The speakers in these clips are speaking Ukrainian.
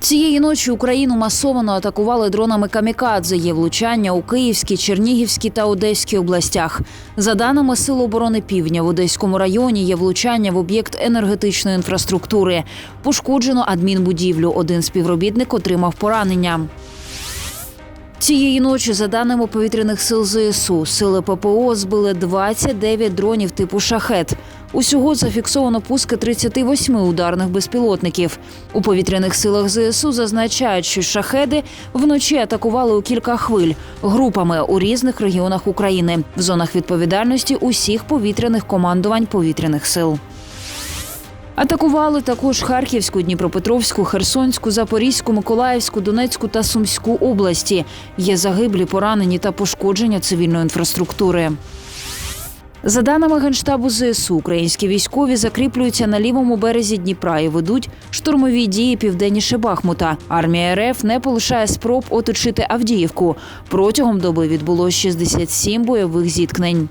Цієї ночі Україну масово атакували дронами камікадзе. Є влучання у Київській, Чернігівській та Одеській областях. За даними Сил оборони Півдня, в Одеському районі є влучання в об'єкт енергетичної інфраструктури. Пошкоджено адмінбудівлю. Один співробітник отримав поранення. Цієї ночі, за даними повітряних сил ЗСУ, сили ППО збили 29 дронів типу шахет. Усього зафіксовано пуски 38 ударних безпілотників. У повітряних силах ЗСУ зазначають, що шахеди вночі атакували у кілька хвиль групами у різних регіонах України в зонах відповідальності усіх повітряних командувань повітряних сил. Атакували також Харківську, Дніпропетровську, Херсонську, Запорізьку, Миколаївську, Донецьку та Сумську області. Є загиблі, поранені та пошкодження цивільної інфраструктури. За даними Генштабу ЗСУ, українські військові закріплюються на лівому березі Дніпра і ведуть штурмові дії південніше Бахмута. Армія РФ не полишає спроб оточити Авдіївку. Протягом доби відбулось 67 бойових зіткнень.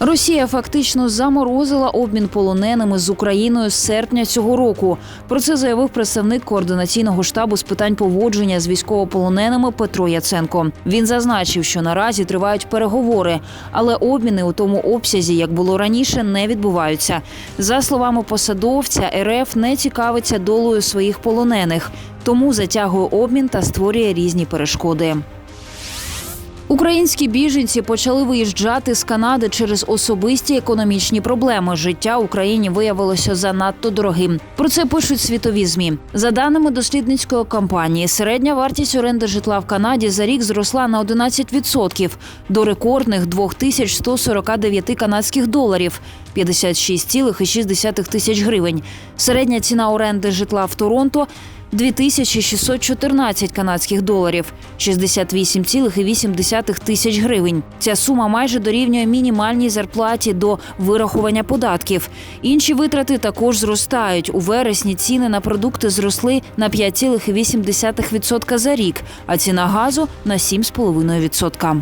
Росія фактично заморозила обмін полоненими з Україною з серпня цього року. Про це заявив представник координаційного штабу з питань поводження з військовополоненими Петро Яценко. Він зазначив, що наразі тривають переговори, але обміни у тому обсязі, як було раніше, не відбуваються. За словами посадовця, РФ не цікавиться долею своїх полонених, тому затягує обмін та створює різні перешкоди. Українські біженці почали виїжджати з Канади через особисті економічні проблеми. Життя в Україні виявилося занадто дорогим. Про це пишуть світові змі. За даними дослідницької компанії, середня вартість оренди житла в Канаді за рік зросла на 11% до рекордних 2149 канадських доларів 56,6 тисяч гривень. Середня ціна оренди житла в Торонто 2614 канадських доларів 68,8 тисяч гривень. Ця сума майже дорівнює мінімальній зарплаті до вирахування податків. Інші витрати також зростають. У вересні ціни на продукти зросли на 5,8% за рік, а ціна газу на 7,5%.